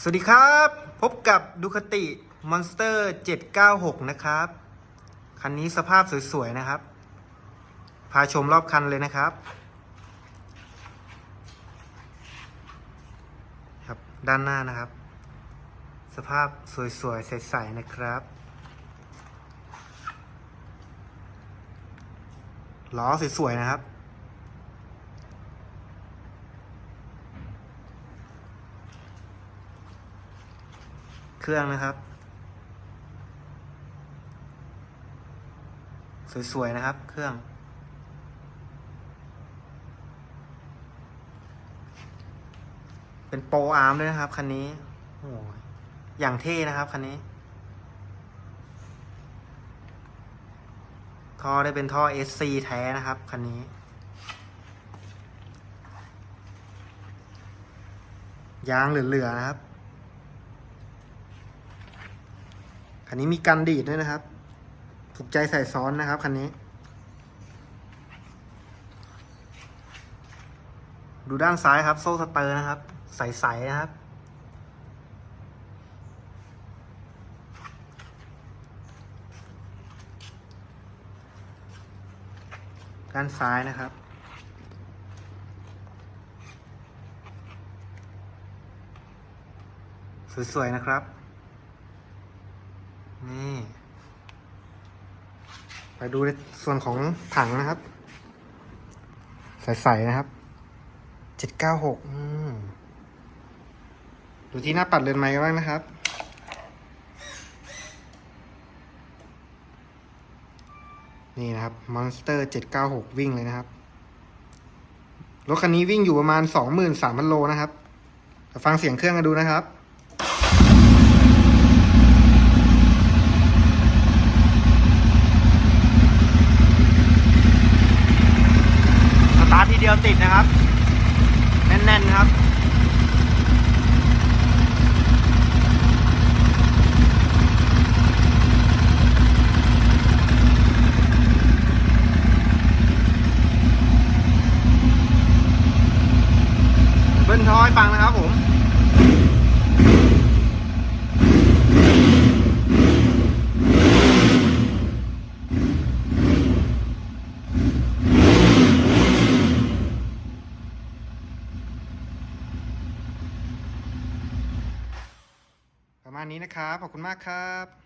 สวัสดีครับ พบกับดูคติ Monster 796 นะครับ คันนี้สภาพสวย ๆ นะครับ พาชมรอบคันเลยนะครับ ครับ ด้านหน้านะครับ สภาพสวย ๆ ใส ๆ นะครับ ล้อสวย ๆ นะครับ เครื่องนะครับ สวย ๆ นะครับ เครื่อง เป็นโปรอาร์มด้วยนะครับ คันนี้โอ้อย่างเท่นะครับ คันนี้ ท่อได้เป็นท่อ SC แท้นะครับ คันนี้ยางเหลือ ๆ นะครับ คันนี้มีกันดีดด้วยนะครับ ถูกใจใส่ซ้อนนะครับคันนี้ ดูด้านซ้ายครับ โซ่สเตอร์นะครับ ใสๆนะครับด้านซ้ายนะครับ สวย ๆ นะครับ นี่ ไปดูในส่วนของถังนะครับ ใสๆนะครับ เจ็ดเก้าหกดูที่หน้าปัดเรือนไม้กันบ้างนะครับ นี่นะครับ Monster 796วิ่งเลยนะครับ รถคันนี้วิ่งอยู่ประมาณ23,000โลนะครับฟังเสียงเครื่องกันดูนะครับ ส ติดนะครับ แน่นๆนครับเบิ้ลท้อยฟังนะครับผม ประมาณนี้นะครับ ขอบคุณมากครับ